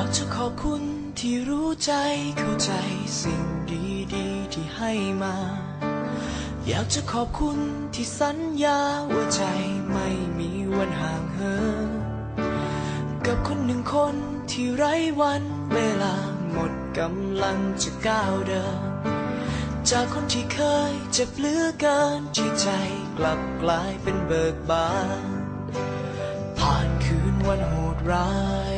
อบคุณที่รู้ใจเข้าใจสิ่งดีๆที่ให้มา อยากจะขอบคุณที่สัญญาว่าใจไม่มีวันห่างเหินกับคนหนึ่งคนที่ไร้วันเวลาหมดกำลังจะก้าวเดิน จากคนที่เคยเจ็บเหลือเกินที่ใจกลับกลายเป็นเบิกบานผ่านคืนวันโหดร้าย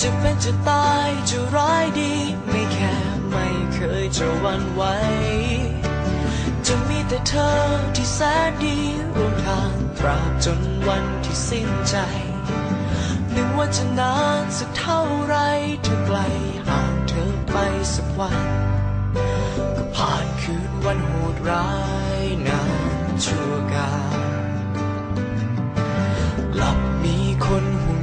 จะเป็นจะตายจะร้ายดี ไม่แค่ไม่เคยจะวันไหวจะมีแต่เธอที่แสนดีร่วมทางตราบจนวันที่สิ้นใจไม่ว่าจะนานสักเท่าไรเธอไกลห่างเธอไปสักวัน ก็ผ่านคืนวันโหดร้ายนานชั่วกาล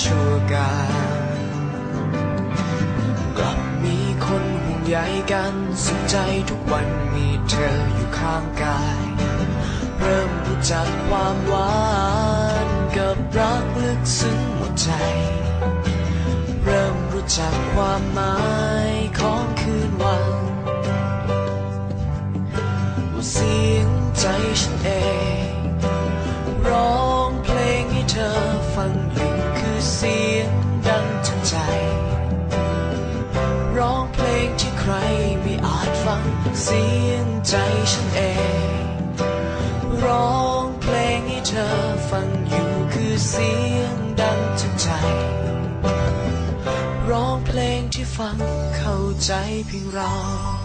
ชั่วกาลกลับมีคนห่วงใยกันสุขใจทุกวันมีเธออยู่ข้างกาย เริ่มรู้จักความหวานกับรักลึกซึ้งหัวใจ เริ่มรู้จักความหมายของคืนวันว่าเสียงใจฉันเอง ร้องเพลงให้เธอฟังอยู่ เสียงดังจากใจ ร้องเพลงที่ใครไม่อาจฟังเสียงใจฉันเอง ร้องเพลงให้เธอฟังอยู่คือเสียงดังจากใจ ร้องเพลงที่ฟังเข้าใจเพียงเรา